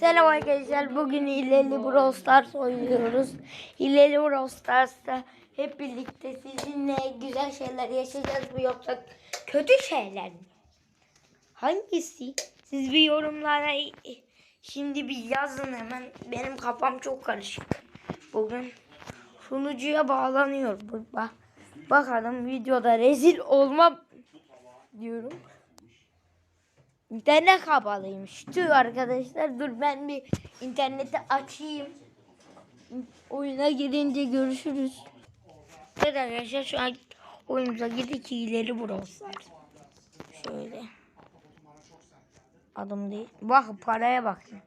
Selam arkadaşlar. Bugün Hileli Brawl Stars oynuyoruz. Hileli Brawl Stars'ta hep birlikte sizinle güzel şeyler yaşayacağız mı yoksa kötü şeyler mi? Hangisi? Siz bir yorumlara şimdi bir yazın hemen. Benim kafam çok karışık. Bugün sunucuya bağlanıyor. Bak, bakalım videoda rezil olmam diyorum. İnternet kapalıymış. Tüh arkadaşlar dur ben bir interneti açayım. Oyuna girince görüşürüz. Evet arkadaşlar şu an oyunumuza girdik ileri burası. Şöyle. Adım değil. Bak paraya bakın.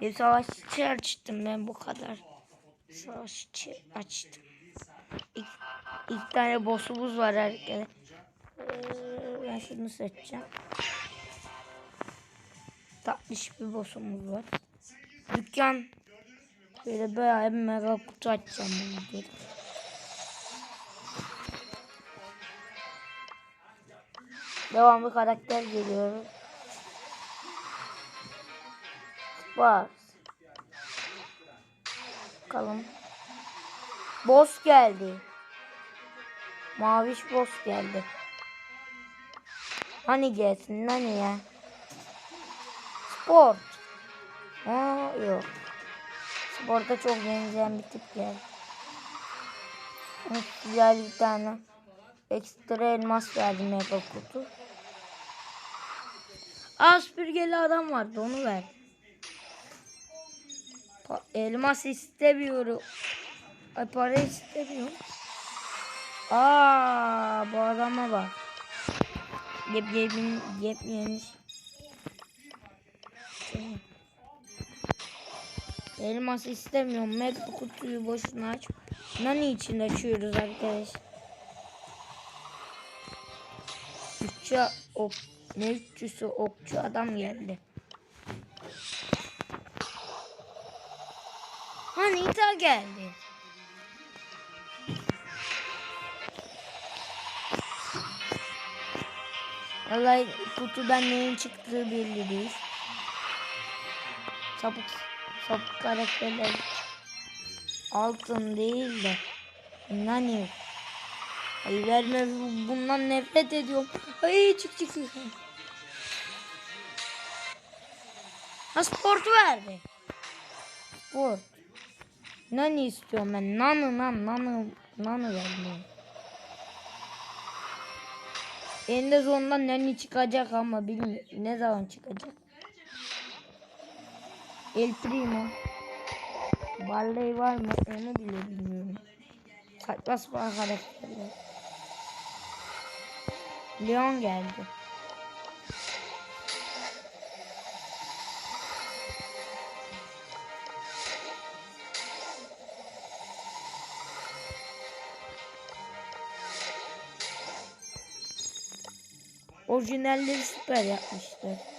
Bir savaşçı açtım ben bu kadar. Savaşçı açtım. İlk, ilk tane boss'umuz var arkadaşlar. Ee, ben şunu seçeceğim. Tatlış bir boss'umuz var. Dükkan böyle böyle mega kutu açacağım bunu. Devamlı karakter geliyor. Var. Bakalım. Boss geldi. Maviş boss geldi. Hani gelsin hani ya. Sport. Ha yok. Sporta çok benzeyen bir tip geldi. Güzel bir tane. Ekstra elmas verdi mega kutu. Aa süpürgeli adam vardı onu ver. Pa- elmas istemiyorum. Ay para istemiyorum. Aa bu adama bak. Yep yepyeni yepyeni. Elmas istemiyorum. Mega kutuyu boşuna aç. Nani için açıyoruz arkadaş. Üççü ok, ne üççüsü okçu adam geldi. Anita geldi. Vallahi kutudan neyin çıktığı belli değil. Sapık sapık karakterler altın değil de nani Ay verme bundan nefret ediyorum. Ay çık çık çık. Ha sport verdi. Sport. Nani istiyorum ben? Nanı nan nanı nanı vermiyorum. Eninde sonunda nani çıkacak ama bilmiyorum ne zaman çıkacak. El Primo. Barley var mı onu bile bilmiyorum. Saçma sapan karakterler. Leon geldi. Orijinalleri süper yapmışlar.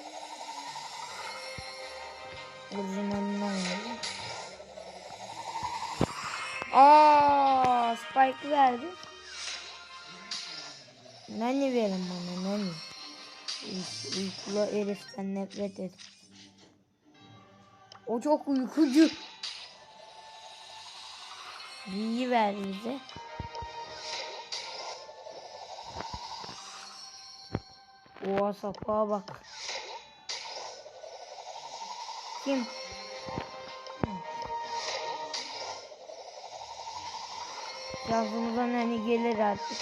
Orijinalinden geldi. Aa, Spike verdi. Nani verin bana nani. Uy- Uykulu heriften nefret et. O çok uykucu. Bilgi ver bize. Oha sapığa bak. Kim? Yazımızdan hani gelir artık.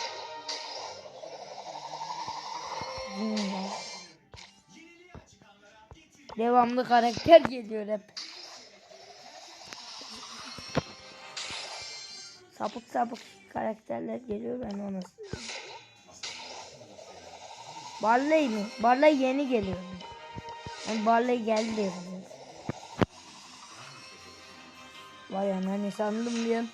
Devamlı karakter geliyor hep. Sapık sapık karakterler geliyor ben onu. Barley mi? Barley yeni geliyor. Yani Barley geldi Vay anani sandım bir an.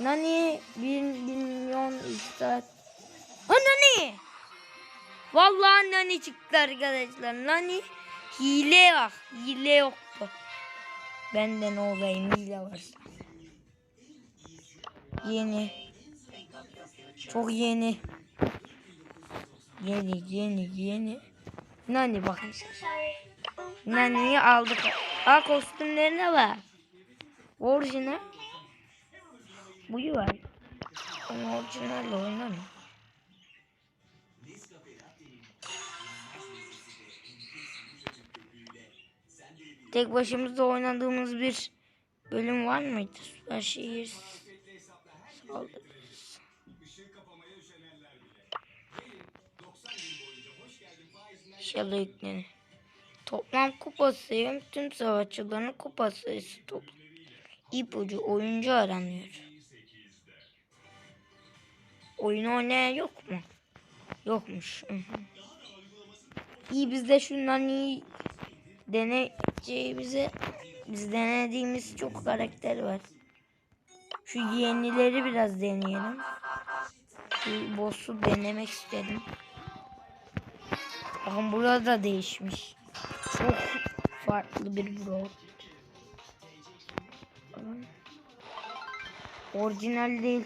Nani bir milyon istat. Ha Nani? Vallahi Nani çıktı arkadaşlar. Nani hile bak. Hile yoktu. Benden olayım hile varsa. Yeni. Çok yeni. Yeni yeni yeni. Nani bakın. Nani'yi aldık. Aa kostümlerine bak. Orijinal. Buyu var. Ama orijinalle oynamıyor. Tek başımızda oynadığımız bir bölüm var mıydı? Süper şehir saldırısı. İnşallah yüklenir. Toplam kupa sayım tüm savaşçıların kupa sayısı toplam. İpucu oyuncu aranıyor. Oyun oynayan yok mu? Yokmuş. İyi biz de şundan iyi deneyeceğimize biz denediğimiz çok karakter var. Şu yenileri biraz deneyelim. Şu boss'u denemek istedim. Bakın burada değişmiş. Çok farklı bir bro. Orijinal değil.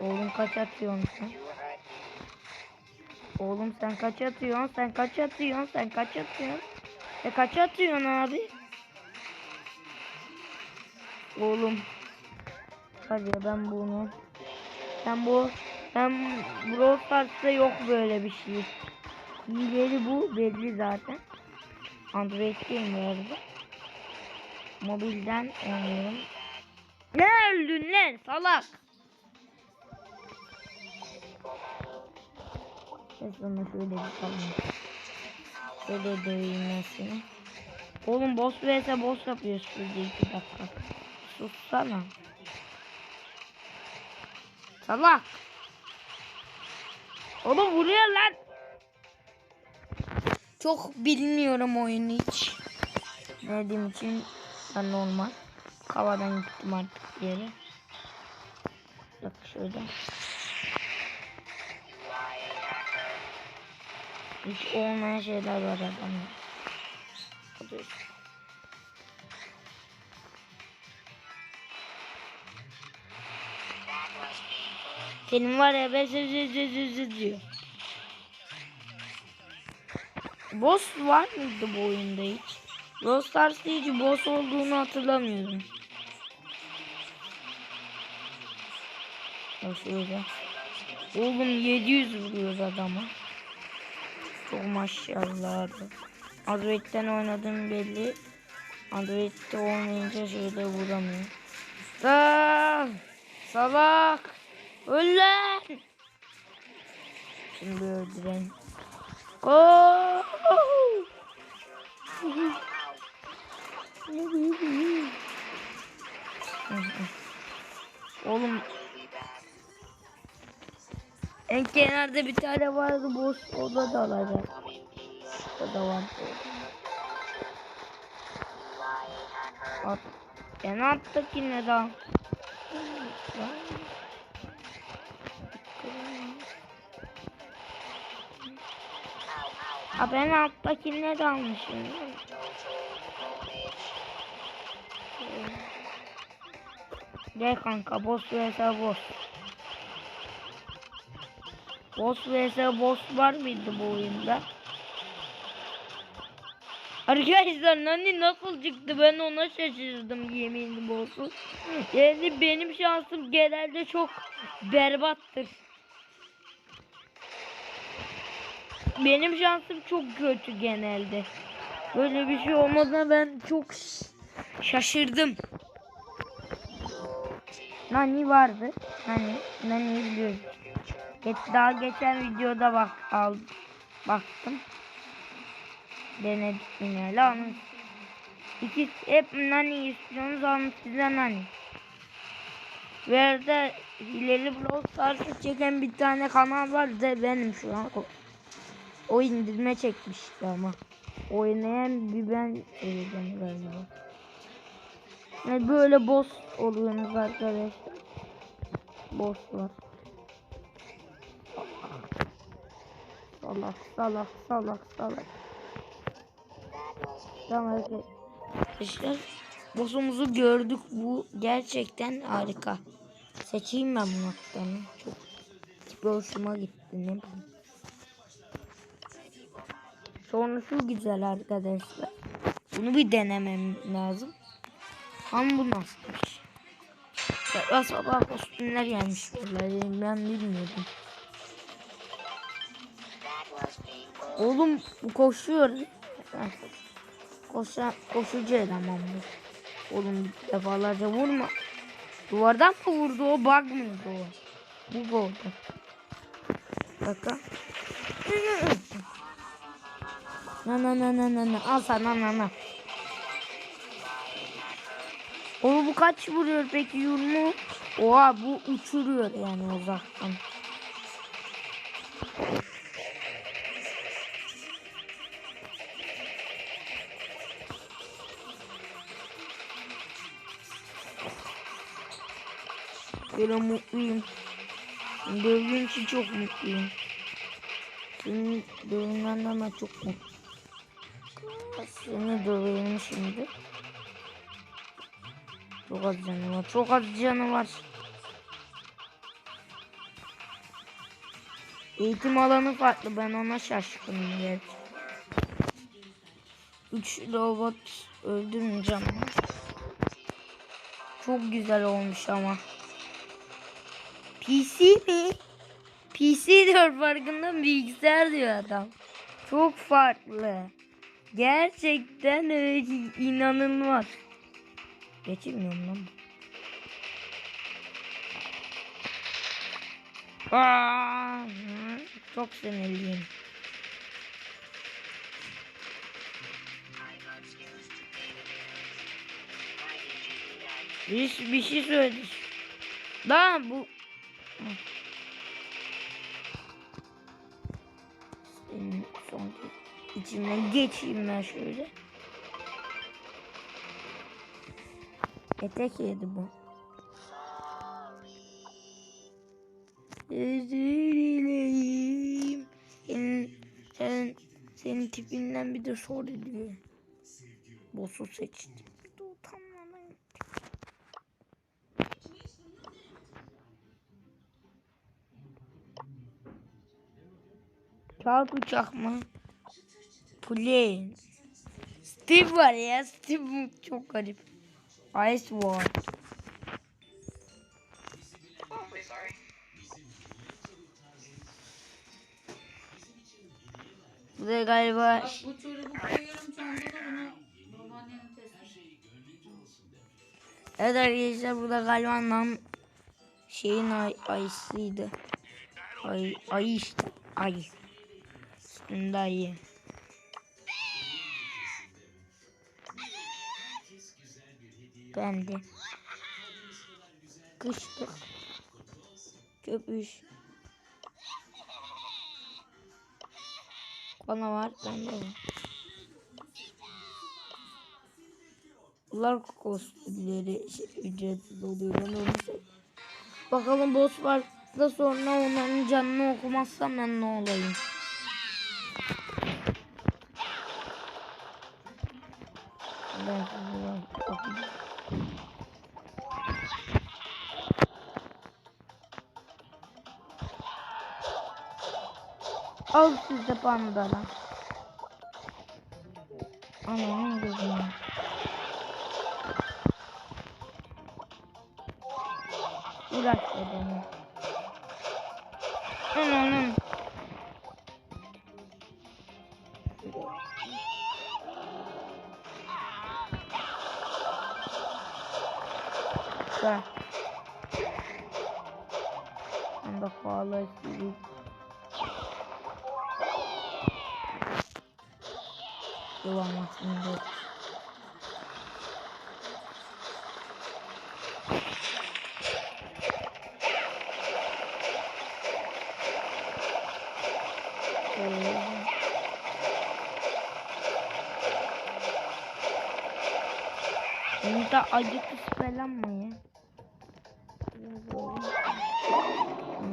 Oğlum kaç atıyorsun sen? Oğlum sen kaç atıyorsun? Sen kaç atıyorsun? Sen kaç atıyorsun? E kaç atıyorsun abi? Oğlum. Hadi ya ben bunu. Ben bu ben Brawl Stars'ta yok böyle bir şey. Hileli bu belli zaten. Android'deyim bu arada. Mobilden oynuyorum. Ne öldün lan salak? Sana şöyle sallayayım. Şöyle seni. Oğlum boss vs boss yapıyoruz şurada iki dakika. Sussana. Salak. Oğlum vuruyor lan. Çok bilmiyorum oyunu hiç. Dediğim için ben normal. Havadan gittim artık bir yere. Bak şöyle. Hiç olmayan şeyler var adamda. Alıyorsun. Senin var ya ben diyor. Boss var mıydı bu oyunda hiç? Brawl Stars'ta boss olduğunu hatırlamıyorum. Ya şöyle. Oğlum 700 vuruyor adama. Çok maşallah abi. Android'den oynadığım belli. Android'de olmayınca şöyle vuramıyor. Sal! Salak! Öl lan! Şimdi öldürelim. Oğlum en kenarda bir tane vardı boss o da alacak. O da var. At. En alttaki neden? Ha ben alttaki ne almışım? Gel kanka boss vs boss. Boss vs boss var mıydı bu oyunda? Arkadaşlar Nani nasıl çıktı ben ona şaşırdım yeminli boss'u. Yani benim şansım genelde çok berbattır. Benim şansım çok kötü genelde. Böyle bir şey olmadığına ben çok şaşırdım. Nani vardı. Nani, Nani biliyoruz. Geç, daha geçen videoda bak al baktım. Denedik yine. Lan İki hep Nani istiyorsunuz almış size Nani. Ve arada hileli Brawl Stars'ı çeken bir tane kanal var da benim şu an. O indirme çekmişti ama. Oynayan bir ben söyleyeceğim galiba. Yani böyle boss oluyorsunuz arkadaşlar. Bosslar. Salak salak salak salak. Tamam arkadaşlar. Boss'umuzu gördük. Bu gerçekten harika. Seçeyim ben bunu. Çok tipi hoşuma gitti. Ne bileyim. Sonra şu güzel arkadaşlar. Bunu bir denemem lazım. Ama bu nasılmış? Sabah sabah kostümler gelmiş vallahi ben bilmiyordum. Oğlum bu koşuyor. Koşa, koşucu eleman bu. Oğlum defalarca vurma. Duvardan mı vurdu o bug mıydı o? Bu oldu. Bakın. Na na na na na na al sana na na. Oğlum bu kaç vuruyor peki yurmu? Oha bu uçuruyor yani uzaktan. Böyle mutluyum. Dövdüğün için çok mutluyum. Senin dövmenden ben çok mutluyum. Seni döveyim şimdi. Çok az canı var. Çok az canı var. Eğitim alanı farklı. Ben ona şaşkınım gerçi. Üç robot öldüm canım. Çok güzel olmuş ama. PC mi? PC diyor farkında bilgisayar diyor adam. Çok farklı. Gerçekten öyle inanılmaz. Geçilmiyorum lan. Aa, çok sinirliyim. Bir, bir şey söyledi. Daha bu içimden geçeyim ben şöyle. Etek yedi bu. Özür dileyim. Senin, sen, senin tipinden bir de sor diyor. Boss'u seçtim. Bir de mı? Plane. Steve var ya. Steve çok garip. Ice var. Bu da galiba Bak bu bunu babaannenin testi. Evet arkadaşlar burada galiba nam şeyin ay ayısıydı. Ay, ay işte. Ay. Üstünde ayı. Ben de. Kıştık. Köpüş. Bana var, bende var. Bunlar kostümleri şey, ücretsiz oluyor. Ben onu Bakalım boss var da sonra onların canını okumazsam ben ne olayım. Al size pandala. Anam gözüm. Uğraş beni. Anam.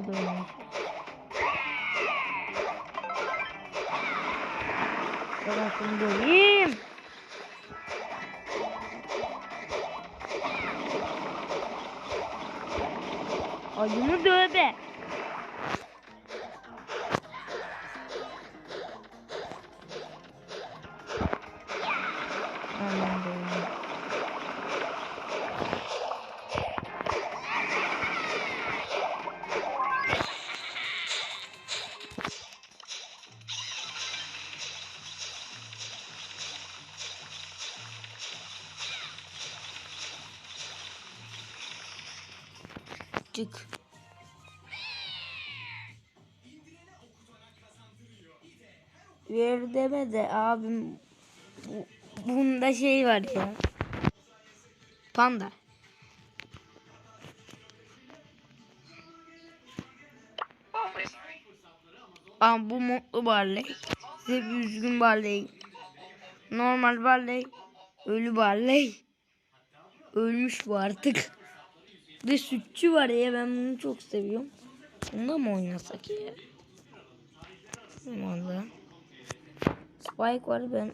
Da oynamış. Ben şunu göreyim. Ayını dövbe. Ver deme de abim bu, bunda şey var ya. Panda. Ama bu mutlu Barley. Bir üzgün Barley. Normal Barley. Ölü Barley. Ölmüş bu artık. De sütçü var ya ben bunu çok seviyorum. Bunda mı oynasak ya? Valla. Spike var ben.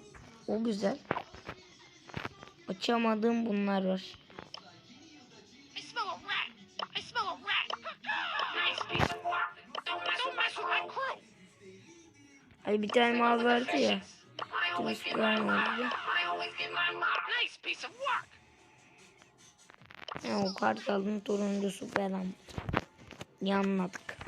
O güzel. Açamadığım bunlar var. Ay bir tane mavi vardı ya. Mark. vardı. Ya o kartalın turuncusu falan. Yanladık.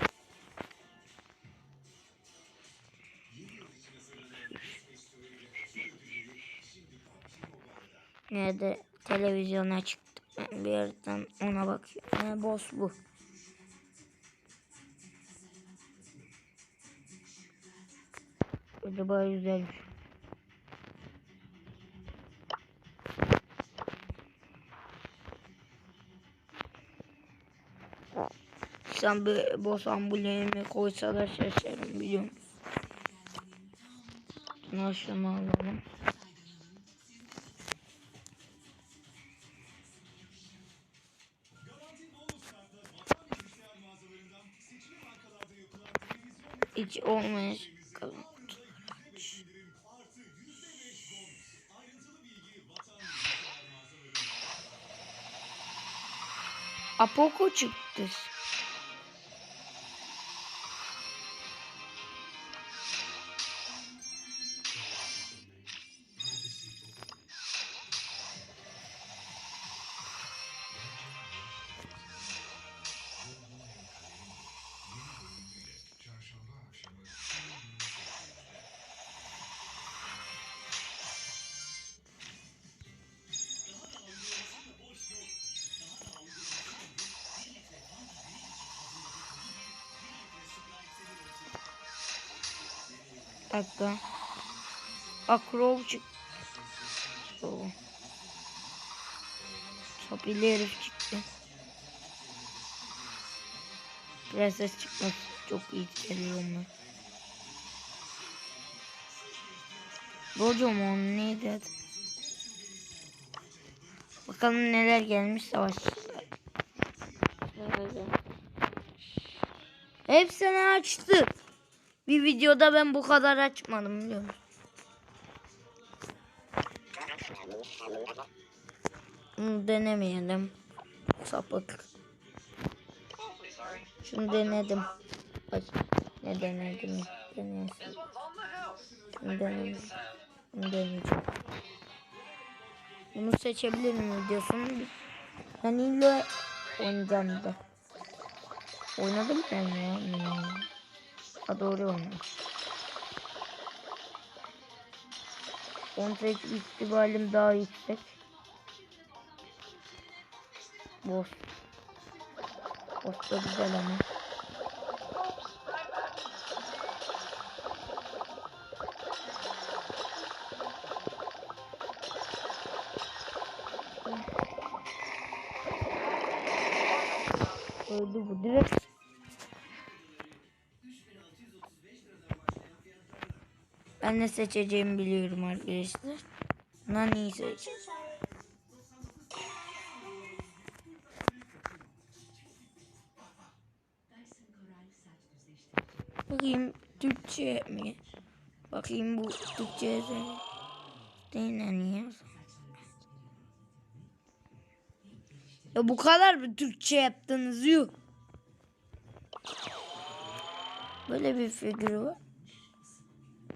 Nerede televizyona çıktı. Ben bir yerden ona bakıyorum. Ne boss bu. Acaba güzelmiş. Sen bir boss ambulemi koysalar şaşarım biliyor musun? Şunu alalım. Hiç olmayan aç. Apoko çıktı. Dakika. Akrov çıktı. Oo. Sapili herif çıktı. Prenses çıkması çok iyi geliyor onlar. Rojo mu onun neydi adı? Bakalım neler gelmiş savaşçılar. Hepsini açtık. Bir videoda ben bu kadar açmadım biliyor? Bunu denemeyelim. Sapık. Şunu denedim. Ay, ne denedim? Deneyelim. Şunu denedim. Bunu. Bunu seçebilir miyim videosunu? Ben illa oynayacağım da. Oynadım ben ya. Hmm. Ha doğru oynadım. Kontra ihtimalim daha yüksek. Boss. Boss da güzel ama. Öldü bu direkt. Ben ne seçeceğimi biliyorum arkadaşlar. Nani'yi seçeceğim. Bakayım Türkçe mi? Bakayım bu Türkçe değil Nani ya. Ya bu kadar mı Türkçe yaptınız yuh? Böyle bir figürü var.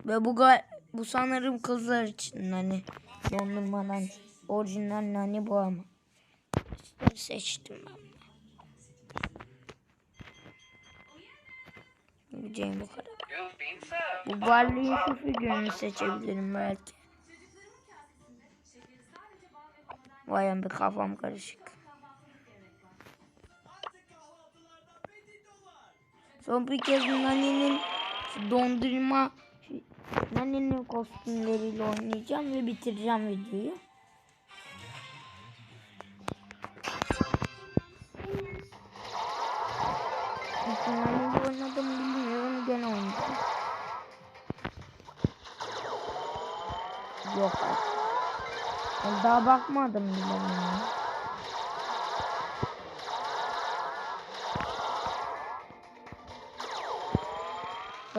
Ve bu gal bu sanırım kızlar için hani dondurmadan orijinal nani bu ama. İşte seçtim ben. Gideceğim bu kadar. Bu Barley'in şu figürünü seçebilirim belki. Vay be kafam karışık. Son bir kez Nani'nin dondurma şu Nani'nin kostümleriyle oynayacağım ve bitireceğim videoyu. Yok. Ben daha bakmadım bile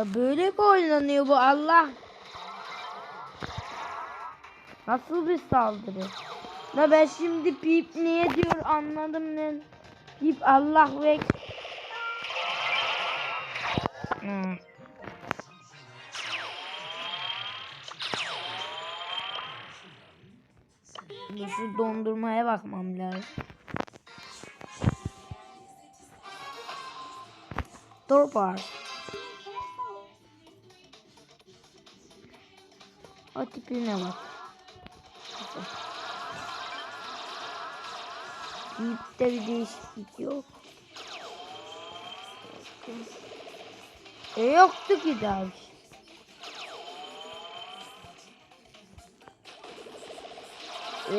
Ya böyle mi oynanıyor bu Allah? Nasıl bir saldırı? La ben şimdi pip niye diyor anladım ne? Pip Allah ve Hmm. Şu dondurmaya bakmam lazım. Dur O tipine bak. Yipte bir değişiklik yok. E yoktu ki daha bir şey.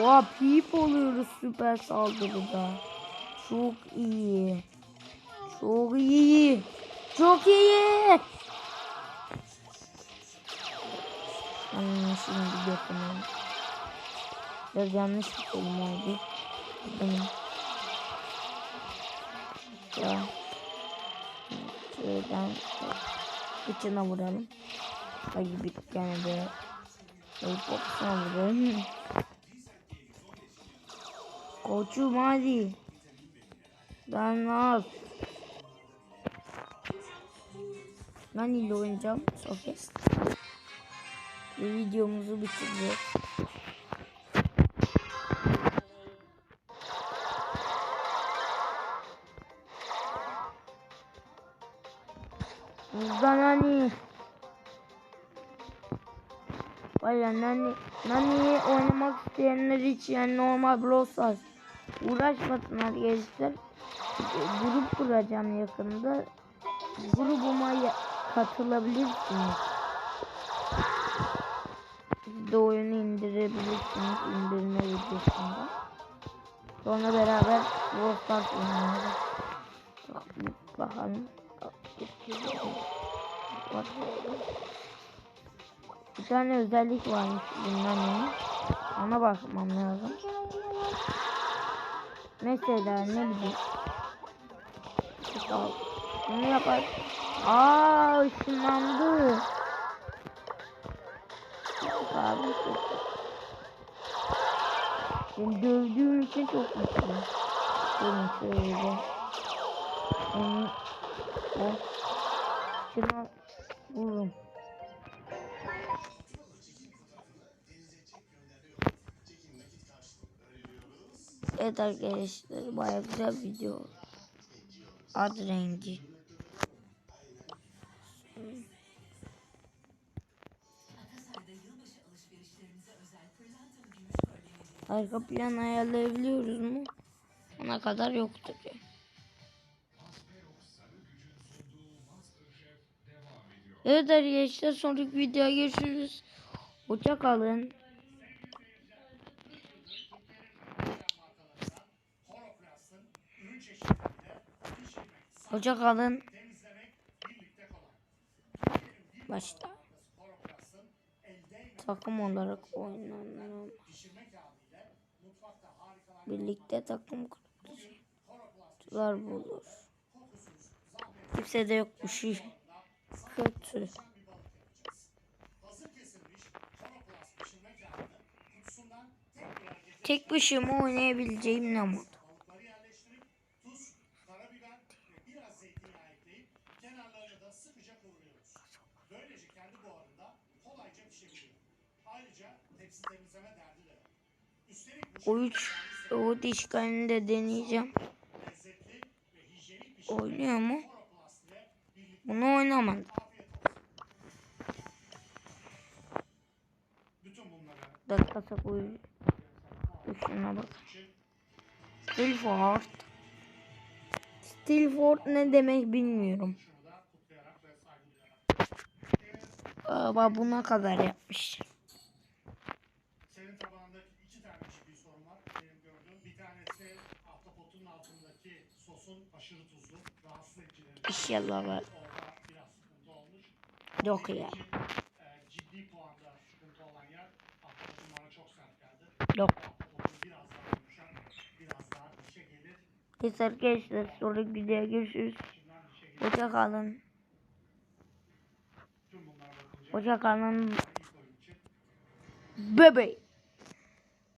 Oha pip oluyoruz süper saldırıda. Çok iyi. Çok iyi. Çok iyi. Hmm, şimdi yapamam. Biraz yanlış bir kelime oldu. Benim. Ya. Şuradan kıçına vuralım. Hadi bir tane de Helikopterine vuralım. Koçum hadi. Ben az. Ben ile oynayacağım. Sofes. Ve videomuzu bitireceğiz. Hani Valla nani, nani oynamak isteyenler için yani normal Brawl Stars uğraşmasınlar gençler. E, Grup kuracağım yakında. Grubuma katılabilirsiniz. De oyunu indirebilirsiniz indirme videosunda. Sonra beraber Stars oynayacağız. Bak- Bakalım. Bak. Bir tane özellik varmış bundan yeni. Ona bakmam lazım. Mesela ne bileyim. Bunu yapar. Aa ışınlandı. Abi Seni dövdüğüm için çok mutluyum. Benim şöyle. Onu, o. Şuna vururum. Evet arkadaşlar baya güzel video. Ad rengi. Arka plan ayarlayabiliyoruz mu? Ona kadar yoktur. ya. Evet arkadaşlar sonraki videoya görüşürüz. Hoşça kalın. Hoşça kalın. Başta. Takım olarak oynanan. Birlikte takım kurucular bulur. Kimse de yok bu şey. Kötü. Tek başıma oynayabileceğim ne mod? O üç Soğut işgalini de deneyeceğim. Oynuyor mu? Bunu oynamadım. Dakikası koyuyor. Şuna bak. Stilford. Stilford ne demek bilmiyorum. Baba buna kadar yapmış. Aşırı tuzlu. Rahatsız edicileri. İnşallah var. Biraz sıkıntı olmuş. Yok ya. E, ciddi puanda sıkıntı olan yer ahtapotun bana çok sert geldi. Yok. Biraz daha yumuşak, biraz daha dişe gelir. Neyse arkadaşlar sonra videoya görüşürüz. Hoşça kalın. Hoşça kalın. ilk oyun için Bebe.